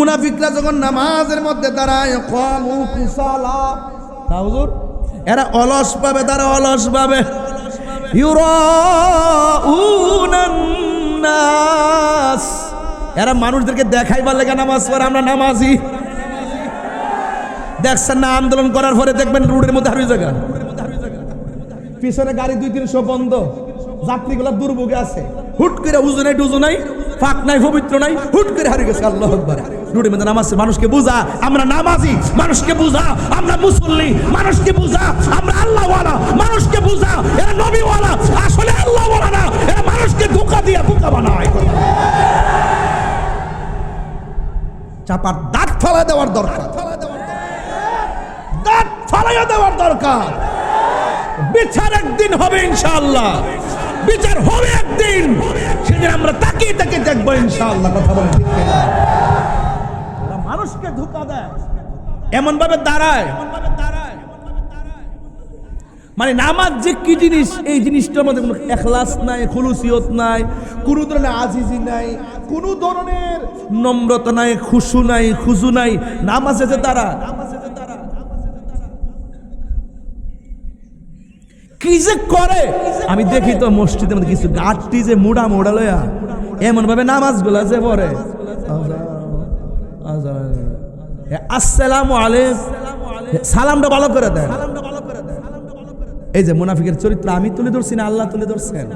মুনাফিকরা যখন নামাজের মধ্যে দাঁড়ায় এরা অলস পাবে, তারা অলস পাবে। এরা মানুষদেরকে দেখাইবার লেগে নামাজ পড়ে, আমরা নামাজি। দেখছেন না, আন্দোলন করার পরে দেখবেন রোডের মধ্যে হারিয়ে জায়গা। পিছনে গাড়ি দুই তিনশো বন্ধ। যাত্রীগুলো দুর্ভোগে আছে। হুট করে উজু নাই, টুজু নাই, ফাঁক নাই, পবিত্র নাই, হুট করে হারিয়ে গেছে, আল্লাহ আকবার। রুটির মধ্যে নামাজ মানুষকে বুঝা, আমরা নামাজি, মানুষকে বুঝা, আমরা মুসল্লি, মানুষকে বুঝা, আমরা আল্লাহওয়ালা, মানুষকে বুঝা, এরা নবীওয়ালা, আসলে আল্লাহওয়ালা না, এরা মানুষকে ধোকা দিয়া বোকা বানায়। চাপার দাঁত ফেলা দেওয়ার দরকার। দাঁত ফেলাইয়া দেওয়ার দরকার। বিচার একদিন হবে ইনশাআল্লাহ। বিচার হবে একদিন। সেদিন আমরা তাকিয়ে তাকিয়ে দেখব ইনশাআল্লাহ, কথা বলে ঠিক এমন ভাবে দাঁড়ায়। মানে নামাজ যে কি জিনিস, এই জিনিসটার মধ্যে কোনো এখলাস নাই, খুলুসিয়ত নাই, কোনো ধরনের আজিজি নাই, কোনো ধরনের নম্রতা নাই, খুশু নাই, খুজু নাই। নামাজে যে তারা কি যে করে? আমি দেখি তো মসজিদের মধ্যে কিছু গাঠটি যে মুড়া মোড়া লয়া এমন ভাবে নামাজগুলা যে পড়ে আসসালামু আলাইক সালামটা ভালো করে দেন। এই যে মুনাফিকের চরিত্র আমি তুলে ধরছি না, আল্লাহ তুলে ধরছেন?